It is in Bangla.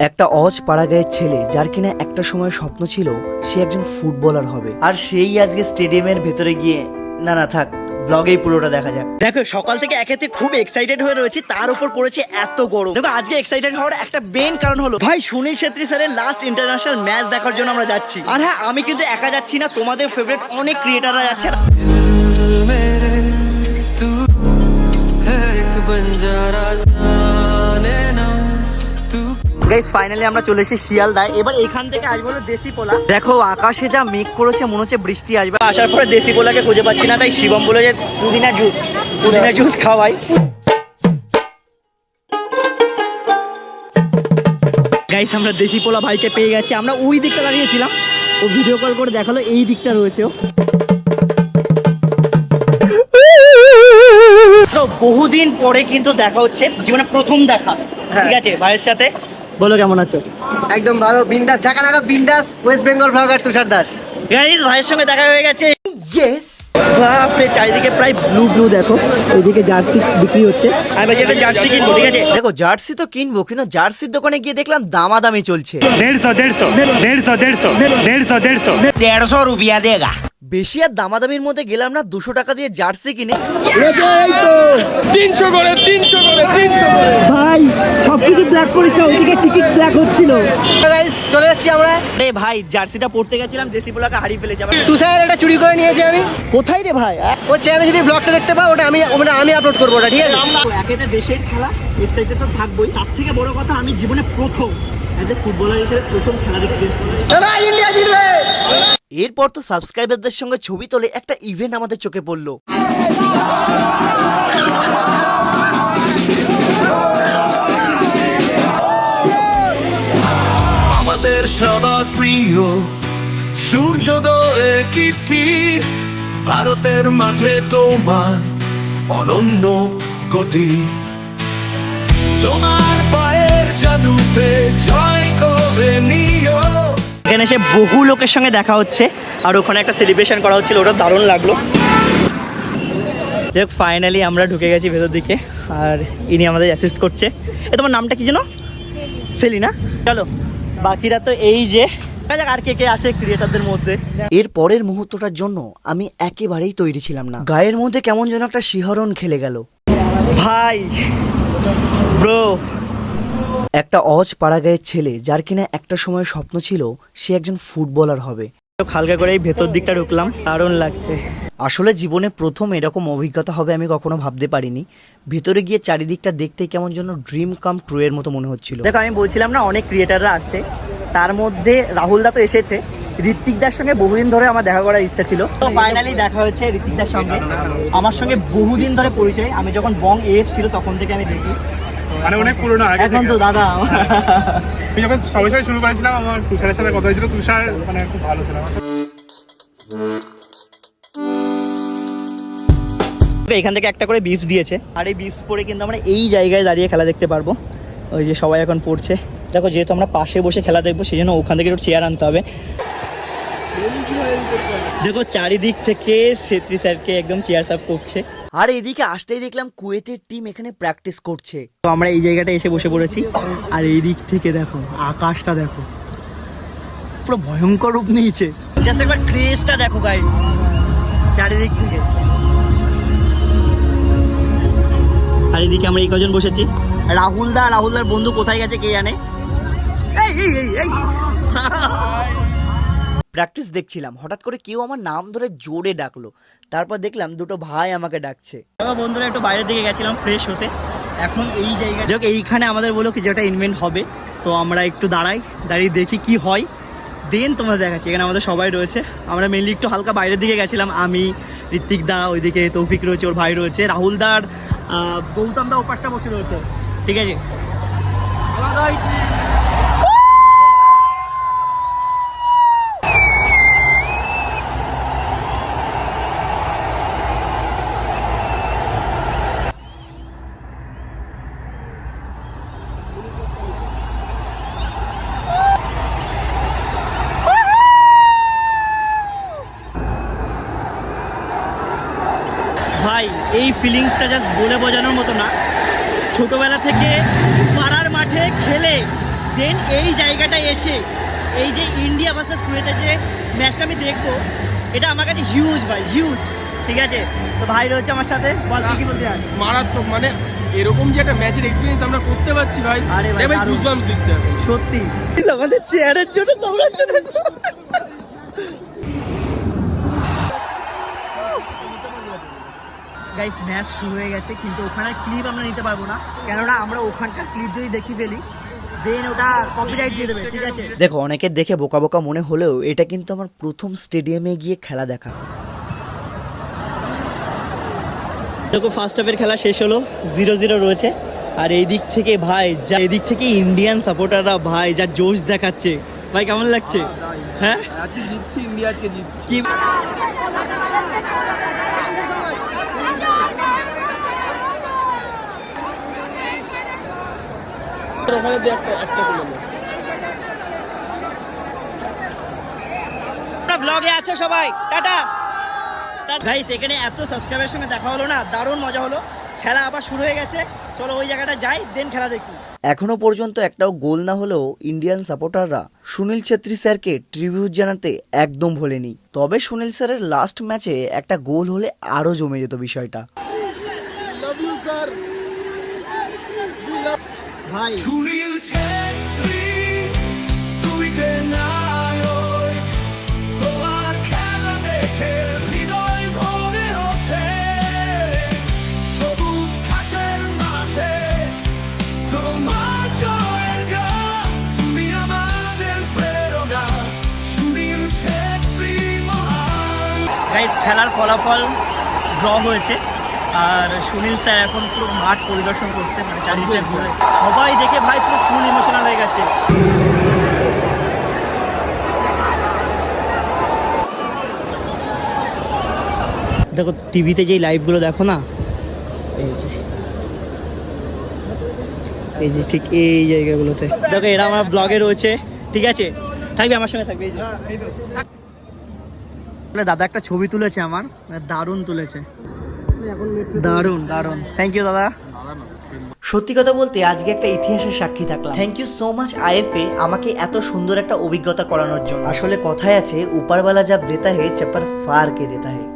একটা অজ পাড়াগাঁয়ের ছেলে যার কিনা একটা সময় স্বপ্ন ছিল সে একজন ফুটবলার হবে। আর সেই আজকে স্টেডিয়ামের ভেতরে গিয়ে না না থাক ব্লগেই পুরোটা দেখা যাক। দেখো সকাল থেকে একেতে খুব এক্সাইটেড হয়ে রয়েছি তার উপর পড়েছে এত গরম। দেখো আজকে এক্সাইটেড হওয়ার একটা মেন কারণ হলো ভাই সুনীল ছেত্রী স্যারের লাস্ট ইন্টারন্যাশনাল ম্যাচ দেখার জন্য আমরা যাচ্ছি। আর হ্যাঁ আমি কিন্তু একা যাচ্ছি না তোমাদের ফেভারিট অনেক ক্রিয়েটাররা যাচ্ছে। मेरे গাইস ফাইনালি আমরা চলে এসেছি শিয়ালদায়। এবার এখান থেকে আসব হলো দেশি পোলা দেখো আকাশে যা মেঘ করেছে মনে হচ্ছে বৃষ্টি আসবে। আসার পরে দেশি পোলাকে খুঁজে পাচ্ছি না তাই শিবম বলে যে পুদিনা জুস পুদিনা জুস খাওয়াই। গাইস আমরা দেশি পোলা ভাইকে পেয়ে গেছি। আমরা ওই দিকটা দাঁড়িয়েছিলাম। ও ভিডিও কল করে দেখাল এই দিকটা রয়েছে ও। বহুদিন পরে কিন্তু দেখা হচ্ছে জীবনে প্রথম দেখা। ঠিক আছে ভাইয়ের সাথে। বলো কেমন আছো? একদম ভালো বিন্দাস Dhaka Naga Bindaas West Bengal blogger Tushar Das. Guys ভাইয়ের সঙ্গে দেখা হয়ে গেছে। ইয়েস বাপরে চারিদিকে প্রায় ব্লু ব্লু দেখো। এদিকে জার্সি বিক্রি হচ্ছে। আমি ভাই একটা জার্সি কিনবো ঠিক আছে? দেখো জার্সি তো কিনবো কিন্তু জার্সির দোকানে গিয়ে দেখলাম দামাদামি চলছে। দেড়শো দেড়শো দেড়শো দেড়শো দেড়শো দেড়শো দেড়শো। দেড়শো রুপিয়া দেগা। বেশি আর দামাদামির মধ্যে গেলাম না দুশো টাকা দিয়ে জার্সি কিনে। তিনশো করে তিনশো করে তিনশো করে। ভাই সবকিছু ব্ল্যাক করিস না ওইদিকে টিকিট ব্ল্যাক হচ্ছিল। চলে যাচ্ছি আমরা। আরে ভাই জার্সিটা পড়তে গেছিলাম দেশি পোলাকে হারিয়ে ফেলেছি আবার তুষার এটা চুরি করে নিয়েছি আমি। কোথায় রে ভাই? ওর চ্যানেলে যদি ব্লগটা দেখতে পাও ওটা আমি ওটা আমি আপলোড করব ওটা ঠিক আছে? একেতে দেশের খেলা এক্সাইটেড তো থাকবোই। তার থেকে বড় কথা আমি জীবনে প্রথম। অ্যাজ এ ফুটবলার হিসেবে প্রথম খেলা দেখতে ইন্ডিয়া জিতবে! এরপর তো সাবস্ক্রাইবারদের সঙ্গে ছবি তোলে একটা ইভেন্ট আমাদের চোখে পড়ল। আমাদের সবার প্রিয় সূর্যোদয় কীর্তি ভারতের মাঠে তোমার অনন্য গতি। তোমার পায়ের জাদুতে জয় নিও। এখানে এসে বহু লোকের সঙ্গে দেখা হচ্ছে আর ওখানে একটা সেলিব্রেশন করা হচ্ছিল ওটা দারুণ লাগল। দেখ ফাইনালি আমরা ঢুকে গেছি ভেতর দিকে আর ইনি আমাদের অ্যাসিস্ট করছে। এ তোমার নামটা কি যেন? সেলিনা। চলো বাকিরা তো এই যে যাক আর কে কে আসে ক্রিয়েটারদের মধ্যে। এর পরের মুহূর্তটার জন্য আমি একেবারেই তৈরি ছিলাম না। গায়ের মধ্যে কেমন যেন একটা শিহরণ খেলে গেল। ভাই ব্রো একটা অজ পাড়াগাঁয়ের ছেলে যার কিনা একটা সময় স্বপ্ন ছিল সে একজন ফুটবলার হবে। হালকা করে এই ভেতর দিকটা ঢুকলাম দারুণ লাগছে। আসলে জীবনে প্রথম এরকম অভিজ্ঞতা হবে আমি কখনো ভাবতে পারিনি। ভিতরে গিয়ে চারিদিকটা দেখতে কেমন যেন ড্রিম কাম ট্রু এর মতো মনে হচ্ছিল। দেখো আমি বলছিলাম না অনেক ক্রিয়েটাররা আসছে তার মধ্যে রাহুল দা তো এসেছে। ঋত্বিক দার সঙ্গে বহুদিন ধরে আমার দেখা করার ইচ্ছা ছিল। তো ফাইনালি দেখা হয়েছে ঋত্বিক দার সঙ্গে। আমার সঙ্গে বহুদিন ধরে পরিচয়। আমি যখন বং এফ ছিল তখন থেকে আমি দেখি। মানে অনেক পুরোনো আগে এখন তো দাদা। আমি যখন সবাই সবাই শুরু করেছিলাম আমার তুষারের সাথে কথা হয়েছিল। তুষার মানে খুব ভালো ছিল এখান থেকে একটা করে বিফস দিয়েছে। আর এই বিফস পরে কিন্তু আমরা এই জায়গায় দাঁড়িয়ে খেলা দেখতে পারব। ওই যে সবাই এখন পড়ছে। দেখো যেহেতু আমরা পাশে বসে খেলা দেখব সেই জন্য ওখান থেকে একটু চেয়ার আনতে হবে। দেখো চারিদিক থেকে সেত্রী স্যারকে একদম চেয়ার সাফ করছে। আর এদিকে আসতেই দেখলাম কুয়েতের টিম এখানে প্র্যাকটিস করছে। তো আমরা এই জায়গাটা এসে বসে পড়েছি। আর এই দিক থেকে দেখো আকাশটা দেখো। পুরো ভয়ঙ্কর রূপ নিয়েছে। জাস্ট একবার ক্রেজটা দেখো গাইস চারিদিক থেকে। আর এদিকে আমরা এই কজন বসেছি? রাহুল দা রাহুল দার বন্ধু কোথায় গেছে কে জানে? এই, এই, এই। প্র্যাকটিস দেখছিলাম। হঠাৎ করে কেউ আমার নাম ধরে জোরে ডাকলো। তারপর দেখলাম দুটো ভাই আমাকে ডাকছে। বন্ধুরা, একটু বাইরের দিকে গেছিলাম ফ্রেশ হতে। এখন এই জায়গা যাক এইখানে আমাদের বলো কিছু একটা ইনভেন্ট হবে। তো আমরা একটু দাঁড়াই, দাঁড়িয়ে দেখি কি হয়। দেন তোমরা দেখাচ্ছি। এখানে আমাদের সবাই রয়েছে। আমরা মেনলি একটু হালকা বাইরের দিকে গেছিলাম। আমি, ঋত্বিক দা, ওইদিকে তৌফিক রয়েছে, ওর ভাই রয়েছে, রাহুল দার গৌতম দা ওপাশটা বসে রয়েছে। ঠিক আছে? এই ফিলিংসটা জাস্ট বলে বোঝানোর মতো না। ছোটোবেলা থেকে পাড়ার মাঠে খেলে দেন এই জায়গাটায় এসে এই যে ইন্ডিয়া ভার্সেস কুয়েতে যে ম্যাচটা আমি দেখব এটা আমার কাছে হিউজ ভাই হিউজ ঠিক আছে? তো ভাই রয়েছে আমার সাথে বল কি বলতে আস মারাত্মক মানে এরকম যে একটা ম্যাচের এক্সপিরিয়েন্স আমরা করতে পারছি ভাই আরে ভাই, এ ভাই গুজবাম্পস দিচ্ছে। সত্যি। আমাদের চেয়ারের জন্য দৌড়াচ্ছে দেখো। গাইস ম্যাচ শুরু হয়ে গেছে কিন্তু ওখানে ক্লিপ আমরা নিতে পারব না। কেননা আমরা ওখানকার ক্লিপ যদি দেখি ফেলি দেন ওটা কপিরাইট দিয়ে দেবে ঠিক আছে? দেখো অনেকের দেখে বোকা বোকা মনে হলেও এটা কিন্তু আমার প্রথম স্টেডিয়ামে গিয়ে খেলা দেখা। দেখো ফার্স্ট হাফের খেলা শেষ হলো জিরো জিরো রয়েছে। আর এই দিক থেকে ভাই যা এদিক থেকে ইন্ডিয়ান সাপোর্টাররা ভাই যা জোশ দেখাচ্ছে। ভাই কেমন লাগছে? হ্যাঁ আজকে জিতছি ইন্ডিয়া আজকে জিতছি। ওখানে দিয়ে একটা একটা করে ব্লগে আছো সবাই। টাটা। গাইস এখানে এত সাবস্ক্রাইবের সঙ্গে দেখা হলো না দারুণ মজা হলো। খেলা আবার শুরু হয়ে গেছে। চলো ওই জায়গাটা যাই দেন খেলা দেখি। এখনও পর্যন্ত একটাও গোল না হলেও ইন্ডিয়ান সাপোর্টাররা সুনীল ছেত্রী স্যারকে ট্রিবিউট জানাতে একদম ভোলেনি। তবে সুনীল স্যারের লাস্ট ম্যাচে একটা গোল হলে আরও জমে যেত বিষয়টা। ভাই। সুনীল ছেত্রী তুই যে নায়ক তোমার খেলা দেখে হৃদয় ভরে ওঠে। সবুজ ঘাসের মাঠে তোমার জয়ের গান তুমি আমাদের প্রেরণা। সুনীল ছেত্রী মহান। গাইস খেলার ফলাফল ড্র হয়েছে। আর সুনীল স্যার এখন পুরো মাঠ পরিদর্শন করছে মানে ঘুরে। সবাই দেখে ভাই পুরো ফুল ইমোশনাল হয়ে গেছে। দেখো টিভিতে যেই লাইভগুলো দেখো না? এই যে। এই যে ঠিক এই জায়গাগুলোতে। দেখো এরা আমার ব্লগে রয়েছে ঠিক আছে? থাকবে আমার সঙ্গে থাকবে এই যে। দাদা একটা ছবি তুলেছে আমার দারুণ তুলেছে। দারুণ দারুণ। থ্যাংক ইউ দাদা। সত্যি কথা বলতে আজকে একটা ইতিহাসের সাক্ষী থাকলাম। Thank you so much IFA আমাকে এত সুন্দর একটা অভিজ্ঞতা করানোর জন্য। আসলে কথায় আছে উপারওয়ালা যাব দেতা হে চাপার ফার কে দেতা হে।